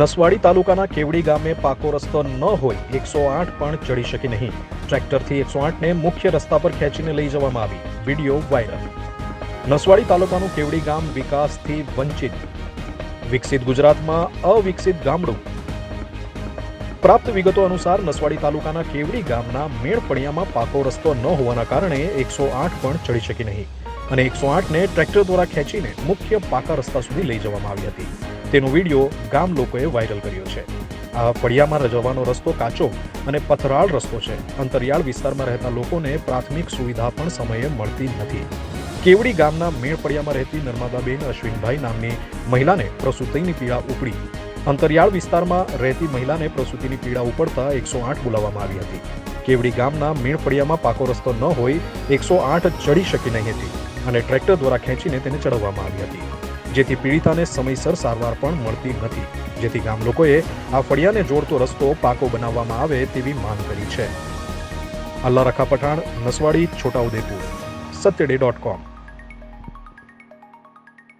નસવાડી તાલુકાના કેવડી ગામે પાકો રસ્તો ન હોય, એકસો આઠ પણ ચડી શકી નહીં. ટ્રેક્ટરથી એકસો આઠને મુખ્ય રસ્તા પર ખેંચીને લઈ જવામાં આવી. Video viral. નસવાડી તાલુકાનું કેવડી ગામ વિકાસથી વંચિત. વિકસિત ગુજરાતમાં અવિકસિત ગામડું. પ્રાપ્ત વિગતો અનુસાર નસવાડી તાલુકાના કેવડી ગામના મેળફળિયામાં પાકો રસ્તો ન હોવાના કારણે એકસો આઠ પણ ચડી શકી નહીં. અને એકસો આઠને ટ્રેક્ટર દ્વારા ખેંચીને મુખ્ય પાકા રસ્તા સુધી લઈ જવામાં આવી હતી. તેનો વીડિયો ગામ લોકોએ વાયરલ કર્યો છે. આ ફળિયામાં જવાનો રસ્તો કાચો અને પથરાળ રસ્તો છે. અંતરિયાળ વિસ્તારમાં રહેતા લોકોને પ્રાથમિક સુવિધા પણ સમયે મળતી નથી. કેવડી ગામના મેળપડિયામાં રહેતી નર્મદાબેન અશ્વિનભાઈ નામની મહિલાને પ્રસૂતિની પીડા ઉપડી. અંતરિયાળ વિસ્તારમાં રહેતી મહિલાને પ્રસૂતિની પીડા ઉપડતા એકસો આઠ બોલાવવામાં આવી હતી. કેવડી ગામના મેણપડિયામાં પાકો રસ્તો ન હોય, એકસો આઠ ચડી શકી નહીં હતી અને ટ્રેક્ટર દ્વારા ખેંચીને તેને ચડવવામાં આવી હતી. જેથી પીડિતાને સમયસર સારવાર પણ મળતી નથી જેથી ગામ લોકોએ આ ફળિયાને જોડતો રસ્તો પાકો બનાવવામાં આવે તેવી માંગ કરી છે. Alla Rakha Pathan, Naswadi, Chhota Udepur. Satyaday dot com.